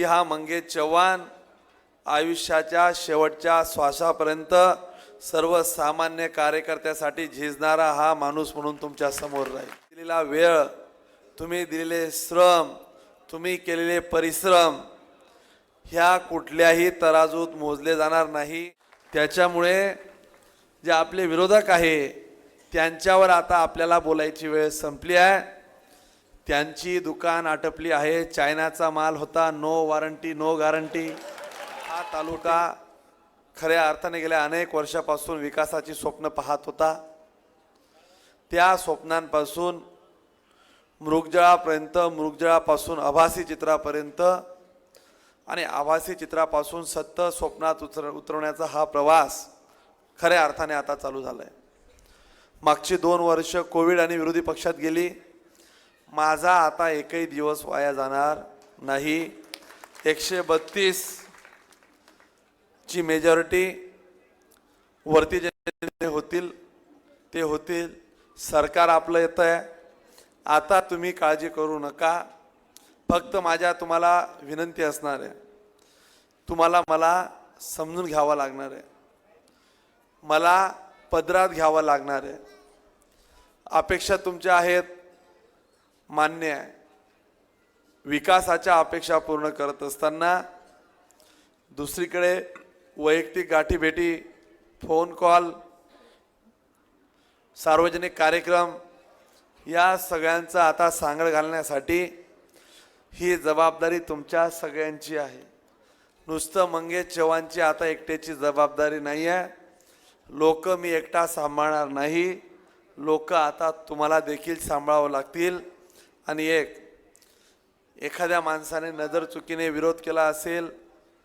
की हा मंगेश चव्हाण आयुष्याच्या शेवटच्या श्वासापर्यंत सर्वसामान्य कार्यकर्त्यासाठी झिजणारा हा माणूस म्हणून तुमच्यासमोर राहील. दिलेला वेळ तुम्ही दिलेले श्रम तुम्ही केलेले परिश्रम ह्या कुठल्याही तराजूत मोजले जाणार नाही. त्याच्यामुळे जे आपले विरोधक आहे त्यांच्यावर आता आपल्याला बोलायची वेळ संपली आहे. त्यांची दुकान आटपली आहे. चायनाचा माल होता. No warranty no guarantee. हा तालुका खऱ्या अर्थाने गेल्या अनेक वर्षापासून विकासाची स्वप्न पाहत होता. त्या स्वप्नांपासून मृगजळापर्यंत मृगजळापासून आभासी चित्रापर्यंत आणि आभासी चित्रापासून सत्य स्वप्नात उतर उतरवण्याचा हा प्रवास खऱ्या अर्थाने आता चालू झाला आहे मागची दोन वर्ष कोविड आणि विरोधी पक्षात गेली. माझा आता एकही दिवस वाया जाणार नाही. एकशे बत्तीस ची मेजॉरिटी वरती जे होतील ते होतील. सरकार आपलं येतं आहे आता तुम्ही काळजी करू नका. फक्त माझ्या तुम्हाला विनंती असणार आहे. तुम्हाला मला समजून घ्यावं लागणार आहे. मला पदरात घ्यावं लागणार आहे. अपेक्षा तुमच्या आहेत. मान्य आहे. विकासाच्या अपेक्षा पूर्ण करत असताना दुसरीकडे वैयक्तिक गाठीभेटी फोन कॉल सार्वजनिक कार्यक्रम या सगळ्यांचा आता सांगड घालण्यासाठी ही जबाबदारी तुमच्या सगळ्यांची आहे. नुसतं मंगेश चव्हाणची आता एकट्याची जबाबदारी नाही आहे लोक मी एकटा सांभाळणार नाही. लोक आता तुम्हाला देखील सांभाळावं लागतील. आणि एक एखाद्या माणसाने नजर चुकीने विरोध केला असेल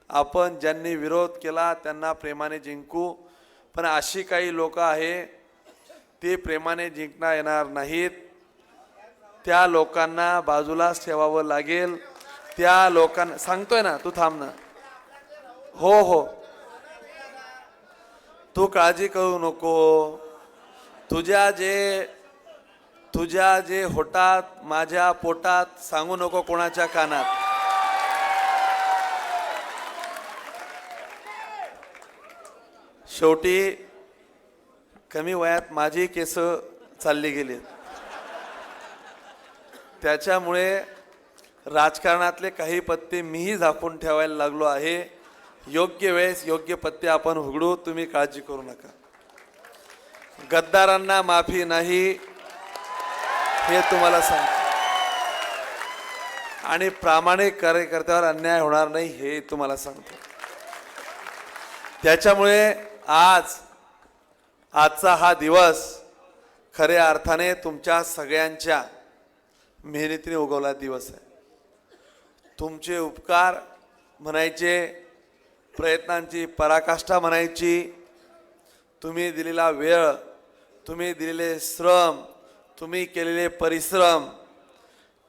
आपण ज्यांनी विरोध केला त्यांना प्रेमाने जिंकू. पण अशी काही लोक आहे ते प्रेमाने जिंकता येणार नाहीत. त्या लोकांना बाजूलाच ठेवावं लागेल. त्या लोकांना सांगतोय ना तू थांब ना. हो हो. तू काळजी करू नको. तुझ्या जे तुझ्या जे होटात माझ्या पोटात सांगू नको कोणाच्या कानात. शेवटी कमी वयात माझी केस चालली गेली. त्याच्यामुळे राजकारणातले काही पत्ते मीही झाकून ठेवायला लागलो आहे. योग्य वेळेस योग्य पत्ते आपण उघडू तुम्ही काळजी करू नका. गद्दारांना माफी नाही हे तुम्हाला सांगतो. आणि प्रामाणिक कार्यकर्त्यावर अन्याय होणार नाही हे तुम्हाला सांगतो. त्याच्यामुळे आज आजचा हा दिवस खऱ्या अर्थाने तुमच्या सगळ्यांच्या मेहनतीने उगवला दिवस आहे. तुमचे उपकार म्हणायचे प्रयत्नांची पराकाष्ठा म्हणायची तुम्ही दिलेला वेळ तुम्ही दिलेले श्रम तुम्ही केलेले परिश्रम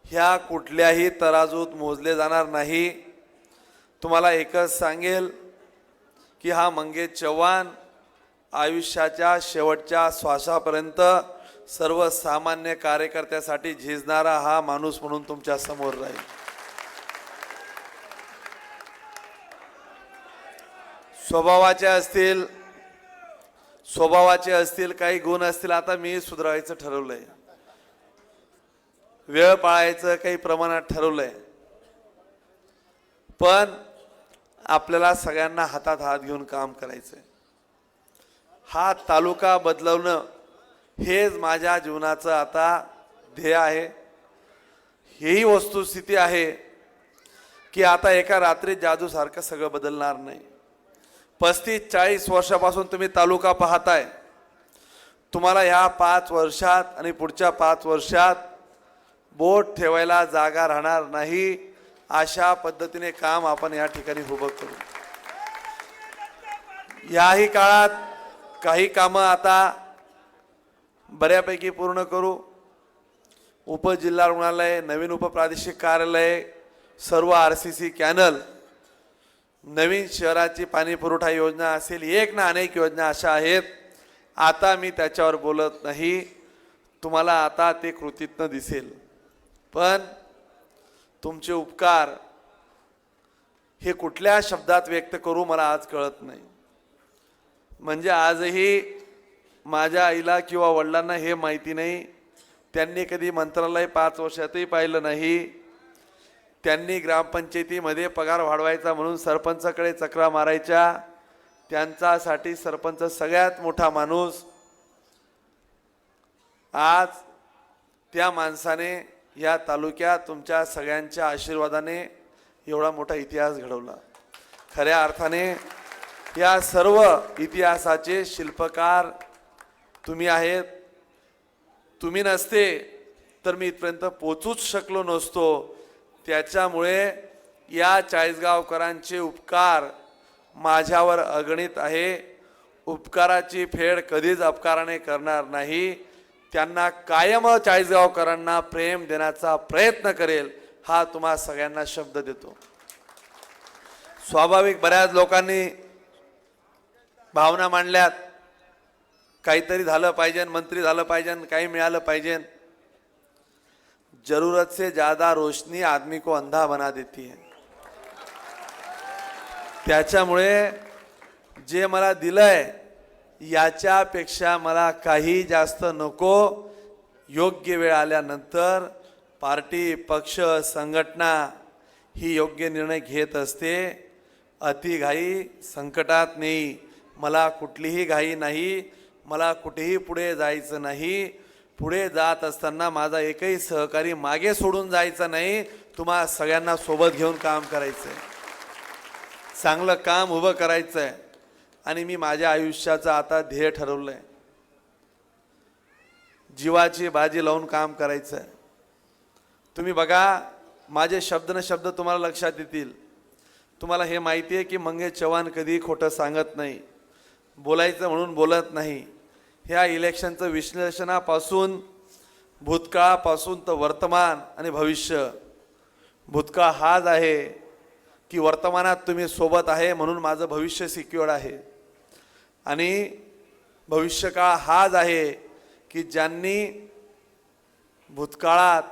ह्या कुठल्याही तराजूत मोजले जाणार नाही. तुम्हाला एकच सांगेल की हा मंगेश चव्हाण आयुष्याच्या शेवटच्या श्वासापर्यंत सर्वसामान्य कार्यकर्त्यासाठी झिजणारा हा माणूस म्हणून तुमच्यासमोर राहील. स्वभावाचे असतील स्वभावाचे असतील काही गुण असतील आता मी सुधारायचं ठरवलंय. वेळ पाळायचं काही प्रमाणात ठरवलंय. पण आपल्याला सगळ्यांना हातात हात घेऊन काम करायचंय. हा तालुका बदलवणं हेच माझ्या जीवनाचं आता ध्येय आहे. हेही वस्तुस्थिती आहे की आता एका रात्रीत जादूसारखं सगळं बदलणार नाही. पस्तीस चाळीस वर्षापासून तुम्ही तालुका पाहताय. तुम्हाला ह्या पाच वर्षात आणि पुढच्या पाच वर्षात बोट ठेवायला जागा राहणार नाही अशा पद्धतीने काम आपण या ठिकाणी उभं करू. याही काळात काही कामं आता बऱ्यापैकी पूर्ण करू. उपजिल्हा रुग्णालय नवीन उपप्रादेशिक कार्यालय सर्व आर सी सी कॅनल नवीन शहराची पाणी पुरवठा योजना असेल एक ना अनेक योजना अशा आहेत. आता मी त्याच्यावर बोलत नाही. तुम्हाला आता ते कृतीतनं दिसेल. पण तुमचे उपकार हे कुठल्या शब्दात व्यक्त करू मला आज कळत नाही. म्हणजे आजही माझ्या आईला किंवा वडिलांना हे माहिती नाही. त्यांनी कधी मंत्रालय पाच वर्षातही पाहिलं नाही. त्यांनी ग्रामपंचायतीमध्ये पगार वाढवायचा म्हणून सरपंचाकडे चक्रा मारायच्या. त्यांच्यासाठी सरपंच सगळ्यात मोठा माणूस. आज त्या माणसाने या तालुक्यात तुमच्या सगळ्यांच्या आशीर्वादाने एवढा मोठा इतिहास घडवला. खऱ्या अर्थाने या सर्व इतिहासाचे शिल्पकार तुम्ही आहेत. तुम्ही नसते तर मी इथपर्यंत पोचूच शकलो नसतो. त्याच्यामुळे या चाळीसगावकरांचे उपकार माझ्यावर अगणित आहे. उपकाराची फेड कधीच अपकाराने करणार नाही. त्यांना कायम चाळीसगावकरांना प्रेम देण्याचा प्रयत्न करेल हा तुम्हा सगळ्यांना शब्द देतो. स्वाभाविक बऱ्याच लोकांनी भावना मांडल्यात काहीतरी झालं पाहिजे मंत्री झालं पाहिजे काही मिळालं पाहिजे. जरूरत से ज्यादा रोशनी आदमी को अंधा बना देती है. त्याच्यामुळे जे मला दिलंय याच्यापेक्षा मला काही जास्त नको. योग्य वेळ आल्यानंतर पार्टी पक्ष संघटना ही योग्य निर्णय घेत असते. अतिघाई संकटात नाही. मला कुठलीही घाई नाही. मला कुठेही पुढे जायचं नाही. पुढे जात असताना माझा एकही सहकारी मागे सोडून जायचा नाही. तुम्हा सगळ्यांना सोबत घेऊन काम करायचं आहे चांगलं काम उभं करायचं आहे आणि मी माझ्या आयुष्याचं आता ध्येय ठरवलं आहे जीवाची बाजी लावून काम करायचं आहे तुम्ही बघा माझे शब्द न शब्द तुम्हाला लक्षात येतील. तुम्हाला हे माहिती आहे की मंगेश चव्हाण कधी खोटं सांगत नाही बोलायचं म्हणून बोलत नाही. ह्या इलेक्शनचं विश्लेषणापासून भूतकाळापासून तर वर्तमान आणि भविष्य. भूतकाळ हाच आहे की वर्तमानात तुम्ही सोबत आहे म्हणून माझं भविष्य सिक्युअर्ड आहे. आणि भविष्यकाळ हाच आहे की ज्यांनी भूतकाळात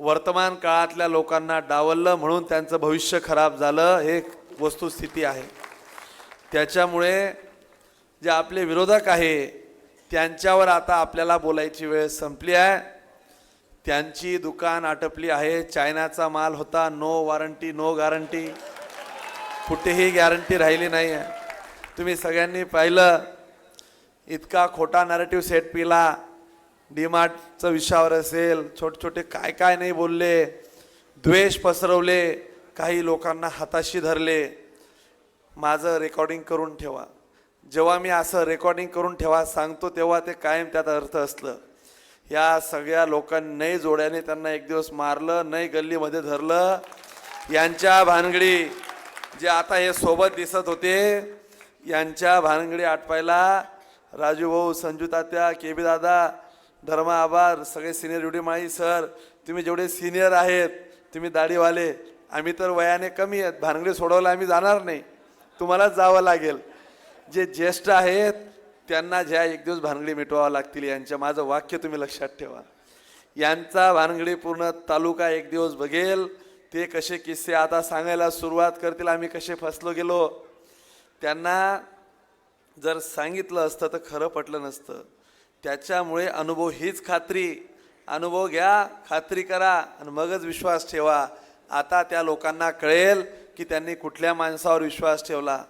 वर्तमान काळातल्या लोकांना डावललं म्हणून त्यांचं भविष्य खराब झालं हे वस्तुस्थिती आहे. त्याच्यामुळे जे आपले विरोधक आहे त्यांच्यावर आता आपल्याला बोलायची वेळ संपली आहे. त्यांची दुकान आटपली आहे चायनाचा माल होता नो वॉरंटी नो गॅरंटी कुठेही गॅरंटी राहिली नाही आहे तुम्ही सगळ्यांनी पाहिलं इतका खोटा नॅरेटिव्ह सेट पिला. डीमार्टचं विषयावर असेल छोटे छोटे काय काय नाही बोलले. द्वेष पसरवले काही लोकांना हाताशी धरले. माझं रेकॉर्डिंग करून ठेवा. जेव्हा मी असं रेकॉर्डिंग करून ठेवा सांगतो तेव्हा ते कायम त्यात अर्थ असलं. या सगळ्या लोकांनी जोड्याने त्यांना एक दिवस मारलं नाही गल्लीमध्ये धरलं. यांच्या भानगडी जे आता हे सोबत दिसत होते यांच्या भानगडी आटपायला राजू भाऊ संजू तात्या के बी दादा धर्मा आभार सगळे सिनियर युडी माळी सर तुम्ही जेवढे सिनियर आहेत तुम्ही दाढीवाले आम्ही तर वयाने कमी आहेत भानगडी सोडवला आम्ही जाणार नाही. तुम्हालाच जावं लागेल. जे ज्येष्ठ आहेत त्यांना ज्या एक दिवस भानगडी मिटवावं लागतील यांच्या माझं वाक्य तुम्ही लक्षात ठेवा. यांचा भानगडी पूर्ण तालुका एक दिवस बघेल ते कसे किस्से आता सांगायला सुरुवात करतील आम्ही कसे फसलो गेलो त्यांना जर सांगितलं असतं तर खरं पटलं नसतं. त्याच्यामुळे अनुभव हीच खात्री. अनुभव घ्या खात्री करा आणि मगच विश्वास ठेवा. आता त्या लोकांना कळेल की त्यांनी कुठल्या माणसावर विश्वास ठेवला.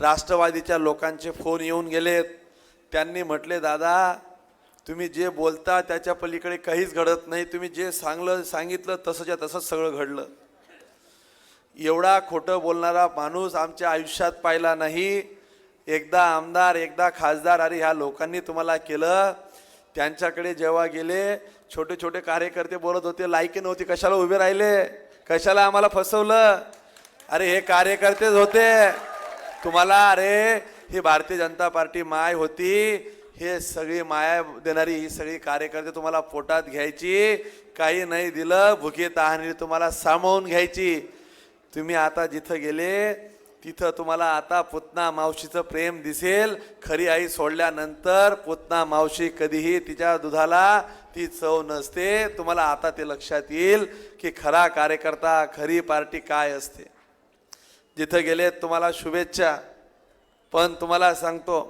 राष्ट्रवादीच्या लोकांचे फोन येऊन गेलेत. त्यांनी म्हटले दादा तुम्ही जे बोलता त्याच्या पलीकडे काहीच घडत नाही. तुम्ही जे सांगलं सांगितलं तसंच्या तसंच सगळं घडलं. एवढा खोटं बोलणारा माणूस आमच्या आयुष्यात पाहिला नाही. एकदा आमदार एकदा खासदार अरे ह्या लोकांनी तुम्हाला केलं. त्यांच्याकडे जेव्हा गेले छोटे छोटे कार्यकर्ते बोलत होते लायकी नव्हती कशाला उभे राहिले? कशाला आम्हाला फसवलं? अरे हे कार्यकर्तेच होते. तुम्हाला अरे ही भारतीय जनता पार्टी माय होती. हे सगळी माया देणारी ही सगळी कार्यकर्ते तुम्हाला पोटात घ्यायची. काही नाही दिलं भुके तहानी तुम्हाला सामावून घ्यायची. तुम्ही आता जिथं गेले तिथं तुम्हाला आता पुतना मावशीचं प्रेम दिसेल. खरी आई सोडल्यानंतर पुतना मावशी कधीही तिच्या दुधाला ती चव नसते. तुम्हाला आता ते लक्षात येईल की खरा कार्यकर्ता खरी पार्टी काय असते. जिथं गेले तुम्हाला शुभेच्छा. पण तुम्हाला सांगतो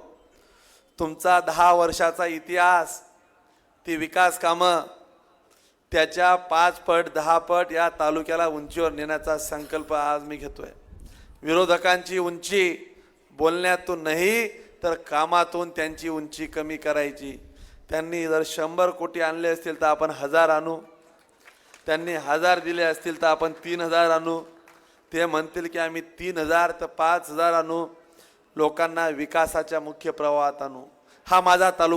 तुमचा दहा वर्षाचा इतिहास ती विकास कामं त्याच्या पाच पट दहा पट या तालुक्याला उंचीवर नेण्याचा संकल्प आज मी घेतोय. विरोधकांची उंची बोलण्यातून नाही तर कामातून त्यांची उंची कमी करायची. त्यांनी जर शंभर कोटी आणले असतील तर आपण हजार आणू. त्यांनी हजार दिले असतील तर आपण तीन हजार आणू. ते म्हणतील की आम्ही तीन हजार तर पाच हजार आणू. लोकांना विकासाच्या मुख्य प्रवाहात आणू. हा माझा तालुका